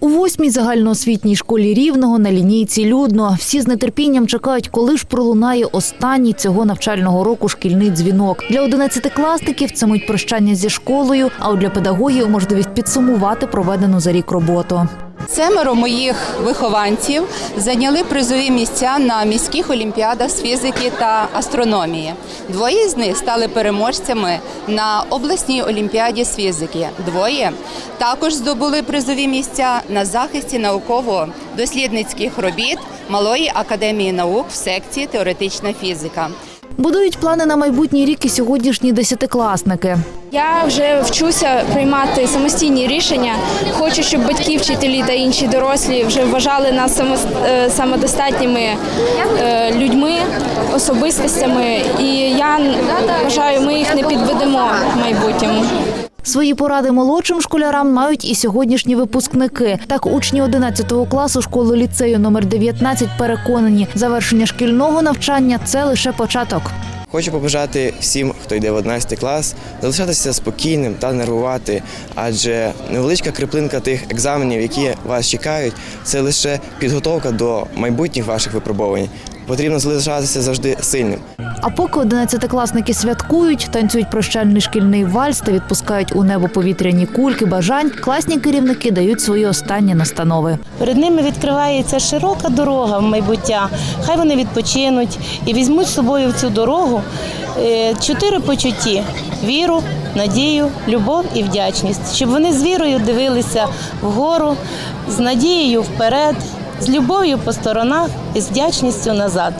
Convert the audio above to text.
У восьмій загальноосвітній школі Рівного на лінійці людно. Всі з нетерпінням чекають, коли ж пролунає останній цього навчального року шкільний дзвінок. Для одинадцятикласників це мить прощання зі школою, а от для педагогів можливість підсумувати проведену за рік роботу. Семеро моїх вихованців зайняли призові місця на міських олімпіадах з фізики та астрономії. Двоє з них стали переможцями на обласній олімпіаді з фізики. Двоє також здобули призові місця на захисті науково-дослідницьких робіт Малої академії наук в секції теоретична фізика. Будують плани на майбутній рік і сьогоднішні десятикласники. Я вже вчуся приймати самостійні рішення. Хочу, щоб батьки, вчителі та інші дорослі вже вважали нас е, самодостатніми е, людьми, особистостями. І я вважаю, ми їх не підведемо в майбутньому. Свої поради молодшим школярам мають і сьогоднішні випускники. Так, учні 11 класу школи ліцею номер 19 переконані, завершення шкільного навчання це лише початок. Хочу побажати всім, хто йде в 11 клас, залишатися спокійним та нервувати, адже невеличка криплинка тих екзаменів, які вас чекають, це лише підготовка до майбутніх ваших випробувань. Потрібно залишатися завжди сильним. А поки одинадцятикласники святкують, танцюють прощальний шкільний вальс та відпускають у небо повітряні кульки бажань, класні керівники дають свої останні настанови. Перед ними відкривається широка дорога в майбуття. Хай вони відпочинуть і візьмуть з собою в цю дорогу е, чотири почутті: віру, надію, любов і вдячність. Щоб вони з вірою дивилися вгору, з надією вперед, з любов'ю по сторонах і з вдячністю назад.